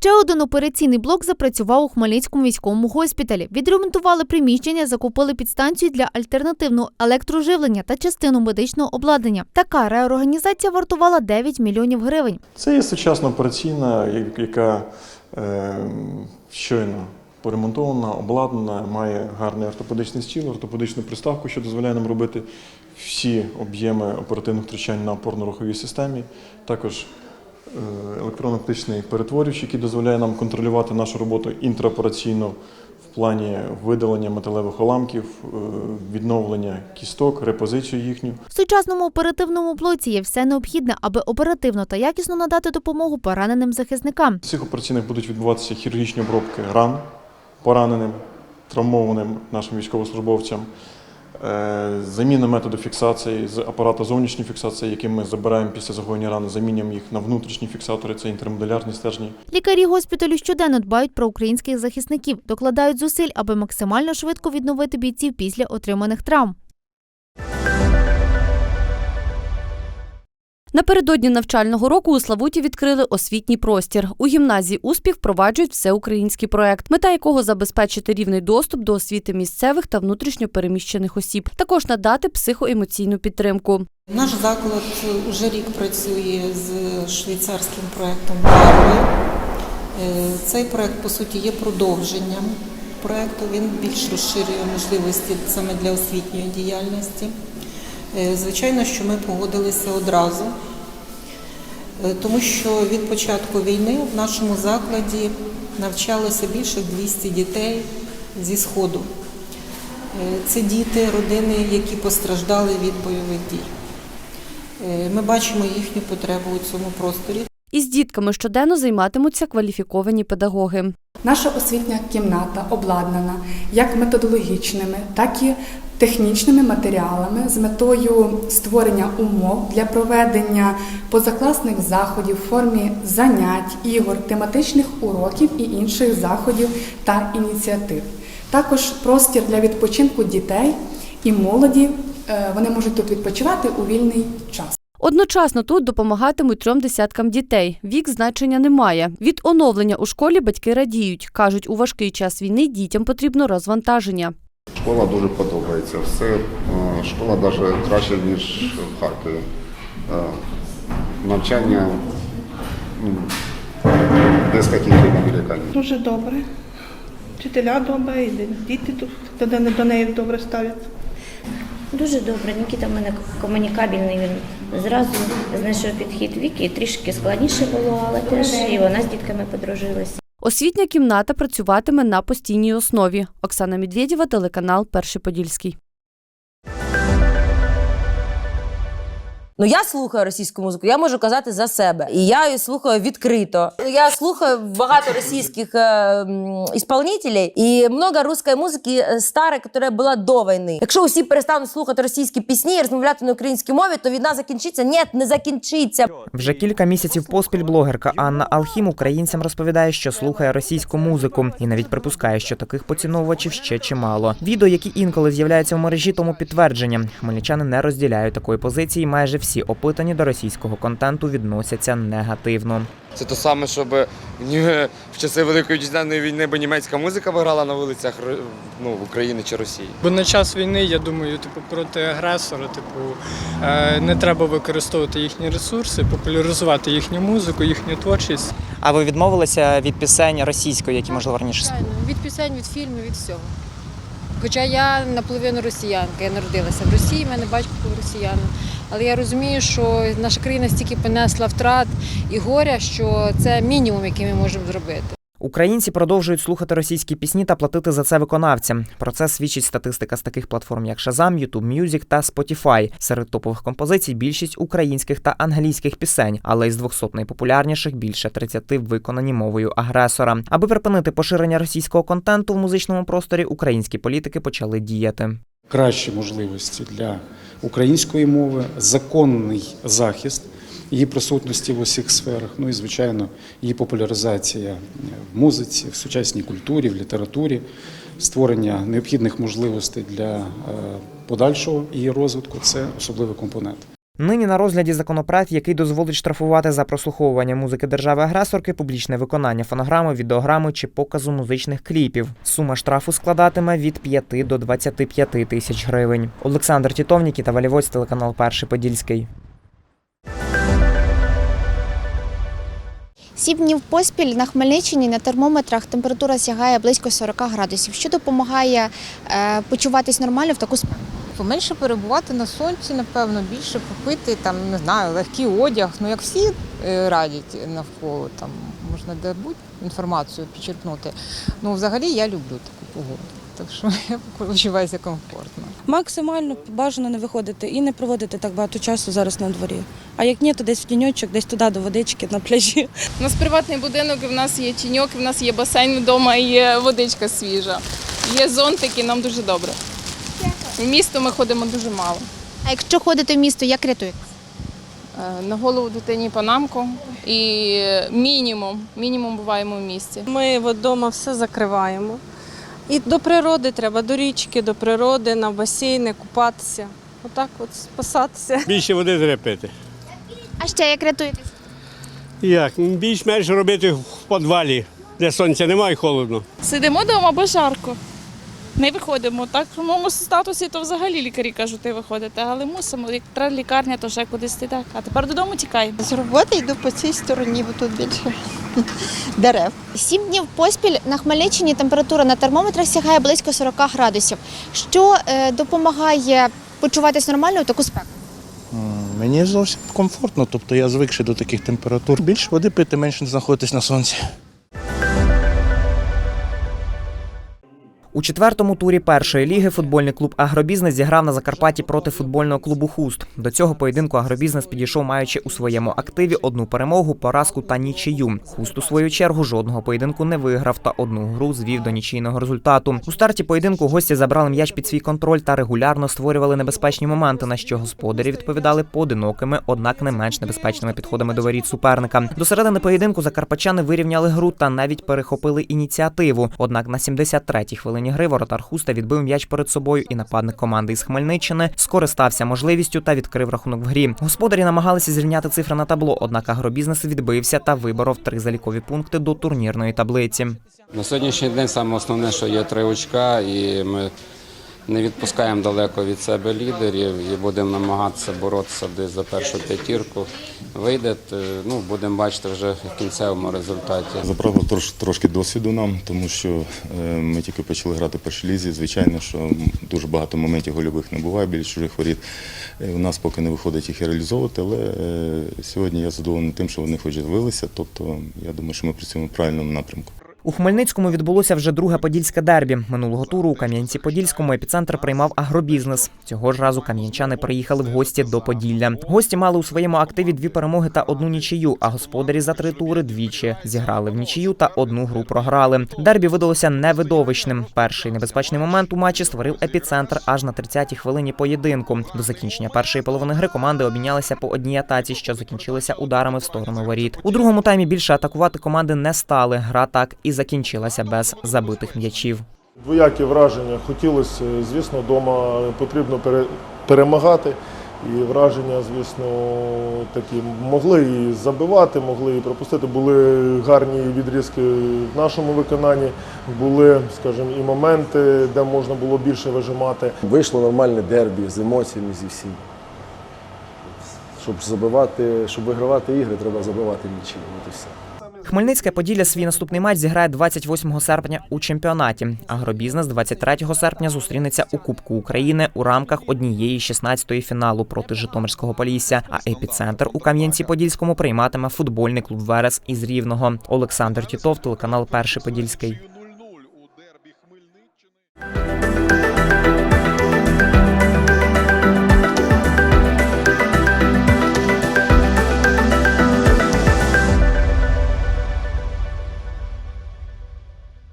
Ще один операційний блок запрацював у Хмельницькому військовому госпіталі. Відремонтували приміщення, закупили підстанцію для альтернативного електроживлення та частину медичного обладнання. Така реорганізація вартувала 9 мільйонів гривень. Це є сучасна операційна, яка е, щойно поремонтована, обладнана, має гарний ортопедичний стіл, ортопедичну приставку, що дозволяє нам робити всі об'єми оперативних втручань на опорно-руховій системі. Також електронно-оптичний перетворювач, який дозволяє нам контролювати нашу роботу інтраопераційно в плані видалення металевих уламків, е, відновлення кісток, репозицію їхню. В сучасному оперативному блоці є все необхідне, аби оперативно та якісно надати допомогу пораненим захисникам. В цих операційних будуть відбуватися хірургічні обробки ран пораненим, травмованим нашим військовослужбовцям, е, заміна методу фіксації з апарата зовнішньої фіксації, яким ми забираємо після загоєння рани, замінюємо їх на внутрішні фіксатори, це інтермодулярні стержні. Лікарі госпіталю щоденно дбають про українських захисників, докладають зусиль, аби максимально швидко відновити бійців після отриманих травм. Напередодні навчального року у Славуті відкрили освітній простір. У гімназії Успіх впроваджують всеукраїнський проект, мета якого забезпечити рівний доступ до освіти місцевих та внутрішньо переміщених осіб, також надати психоемоційну підтримку. Наш заклад уже рік працює з швейцарським проектом. Е, Цей проект, по суті, є продовженням проекту. Він більш розширює можливості саме для освітньої діяльності. Е, Звичайно, що ми погодилися одразу, е, тому що від початку війни в нашому закладі навчалося більше 200 дітей зі Сходу. Е, Це діти, родини, які постраждали від бойових дій. Ми бачимо їхню потребу у цьому просторі. Із дітками щоденно займатимуться кваліфіковані педагоги. Наша освітня кімната обладнана як методологічними, так і технічними матеріалами з метою створення умов для проведення позакласних заходів в формі занять, ігор, тематичних уроків і інших заходів та ініціатив. Також простір для відпочинку дітей і молоді. Е, Вони можуть тут відпочивати у вільний час. Одночасно тут допомагатимуть трьом десяткам дітей. Вік значення немає. Від оновлення у школі батьки радіють. кажуть, у важкий час війни дітям потрібно розвантаження. Школа дуже подобається. Все е, школа навіть краще, ніж в Харкові. Е, Навчання ну, без яких-либо. Дуже добре. Вчителя добре, і діти тут до неї добре ставляться. Дуже добре. Нікіта в мене комунікабельний. Він зразу знайшов підхід віки. Трішки складніше було, але теж і вона з дітками подружилася. Освітня кімната працюватиме на постійній основі. Оксана Медведєва, телеканал Перший Подільський. Ну я слухаю російську музику, я можу казати за себе. І я її слухаю відкрито. Я слухаю багато російських е, м, ісполнителей і много русської музики е, старої, яка була до війни. Якщо усі перестануть слухати російські пісні і розмовляти на українській мові, то війна закінчиться. Ні, не закінчиться. Вже кілька місяців поспіль блогерка Анна Алхім українцям розповідає, що слухає російську музику, і навіть припускає, що таких поціновувачів ще чимало. Відео, які інколи з'являються в мережі, тому підтвердження. Хмельничани не розділяють такої позиції. Майже всі опитані до російського контенту відносяться негативно. Це те саме, щоб ні, в часи Великої вітчизняної війни би німецька музика виграла на вулицях ну, України чи Росії. Бо на час війни, я думаю, типу, проти агресора, типу, е, не треба використовувати їхні ресурси, популяризувати їхню музику, їхню творчість. А ви відмовилися від пісень російської, які можливо раніше Звичайно, від пісень, від фільмів, від всього. Хоча я наполовину росіянка, я народилася в Росії, в мене батько був росіянин. Але я розумію, що наша країна стільки понесла втрат і горя, що це мінімум, який ми можемо зробити. Українці продовжують слухати російські пісні та платити за це виконавцям. Про це свідчить статистика з таких платформ, як Shazam, YouTube Music та Spotify. Серед топових композицій більшість українських та англійських пісень, але із 200 найпопулярніших більше 30 виконані мовою агресора. Аби припинити поширення російського контенту в музичному просторі, українські політики почали діяти. кращі можливості для української мови, законний захист її присутності в усіх сферах. Ну і звичайно, її популяризація в музиці, в сучасній культурі, в літературі, створення необхідних можливостей для е, подальшого її розвитку це особливий компонент. Нині на розгляді законопроект, який дозволить штрафувати за прослуховування музики держави-агресорки, публічне виконання фонограми, відеограми чи показу музичних кліпів. Сума штрафу складатиме від 5 до 25 тисяч гривень. Олександр Тітов, Нікіта Валівоць, телеканал Перший Подільський. Сім днів поспіль на Хмельниччині на термометрах температура сягає близько 40 градусів, що допомагає е, почуватись нормально в таку. Поменше перебувати на сонці, напевно, більше попити, там, не знаю, легкий одяг. Ну, як всі е, радять навколо, там можна де-будь інформацію підчерпнути. Ну, взагалі я люблю таку погоду. Так що я почуваюся комфортно. Максимально бажано не виходити і не проводити так багато часу зараз на дворі. А як ні, то десь в тіньочок, десь туди до водички на пляжі. У нас приватний будинок, і в нас є тіньок, і в нас є басейн вдома, і є водичка свіжа. Є зонтики, нам дуже добре. В місто ми ходимо дуже мало. А якщо ходите в місто, як рятуєте? Е, На голову дитині панамку і мінімум, мінімум буваємо в місті. Ми вдома все закриваємо. І до природи треба, до річки, до природи, на басейни, купатися. Отак от спасатися. Більше води треба пити. А ще як рятуєтесь? Як? Більш-менш робити в підвалі, де сонця немає і холодно. Сидимо вдома, бо жарко. Не виходимо. Так, в моєму статусі то взагалі лікарі кажуть, ти виходите, але мусимо. Як треба лікарня, то ще кудись ти так. А тепер додому тікаємо. З роботи йду по цій стороні, бо тут більше дерев. Сім днів поспіль на Хмельниччині температура на термометрах сягає близько 40 градусів, що е, допомагає почуватись нормально у таку спеку. Мені зовсім комфортно, тобто я звикший до таких температур. Більше води пити, менше знаходитись на сонці. У четвертому турі першої ліги футбольний клуб Агробізнес зіграв на Закарпатті проти футбольного клубу Хуст. До цього поєдинку Агробізнес підійшов, маючи у своєму активі одну перемогу, поразку та нічию. Хуст у свою чергу жодного поєдинку не виграв та одну гру звів до нічийного результату. У старті поєдинку гості забрали м'яч під свій контроль та регулярно створювали небезпечні моменти, на що господарі відповідали поодинокими, однак не менш небезпечними підходами до воріт суперника. До середини поєдинку закарпачани вирівняли гру та навіть перехопили ініціативу. Однак на 73-й хвилині гри воротар Хуста відбив м'яч перед собою, і нападник команди із Хмельниччини скористався можливістю та відкрив рахунок в грі. Господарі намагалися зрівняти цифри на табло, однак агробізнес відбився та виборов три залікові пункти до турнірної таблиці. На сьогоднішній день саме основне, що є три очка, і ми не відпускаємо далеко від себе лідерів і будемо намагатися боротися десь за першу п'ятірку. Вийде, ну, будемо бачити вже в кінцевому результаті. Трош, трошки досвіду нам, тому що е, ми тільки почали грати в першій лізі. Звичайно, що дуже багато моментів гольових не буває біля чужих воріт. Е, У нас поки не виходить їх реалізовувати, але е, сьогодні я задоволений тим, що вони хоч і злилися. Тобто я думаю, що ми працюємо в правильному напрямку. У Хмельницькому відбулося вже друге подільське дербі. Минулого туру у Кам'янці-Подільському епіцентр приймав агробізнес. Цього ж разу кам'янчани приїхали в гості до Поділля. Гості мали у своєму активі дві перемоги та одну нічию, а господарі за три тури двічі зіграли в нічию та одну гру програли. Дербі видалося невидовищним. Перший небезпечний момент у матчі створив епіцентр аж на 30-й хвилині поєдинку. До закінчення першої половини гри команди обмінялися по одній атаці, що закінчилися ударами в сторону воріт. У другому таймі більше атакувати команди не стали. Гра так і закінчилася без забитих м'ячів. Двоякі враження. Хотілося, звісно, вдома потрібно перемагати. І враження, звісно, такі могли і забивати, могли і пропустити. Були гарні відрізки в нашому виконанні, були, скажімо, і моменти, де можна було більше вижимати. Вийшло нормальне дербі з емоціями зі всім. Щоб забивати, щоб вигравати ігри, треба забивати нічим. От і все. Хмельницьке Поділля свій наступний матч зіграє 28 серпня у чемпіонаті. Агробізнес 23 серпня зустрінеться у Кубку України у рамках однієї 16-ї фіналу проти Житомирського Полісся. А епіцентр у Кам'янці-Подільському прийматиме футбольний клуб Верес із Рівного. Олександр Тітов, телеканал Перший Подільський.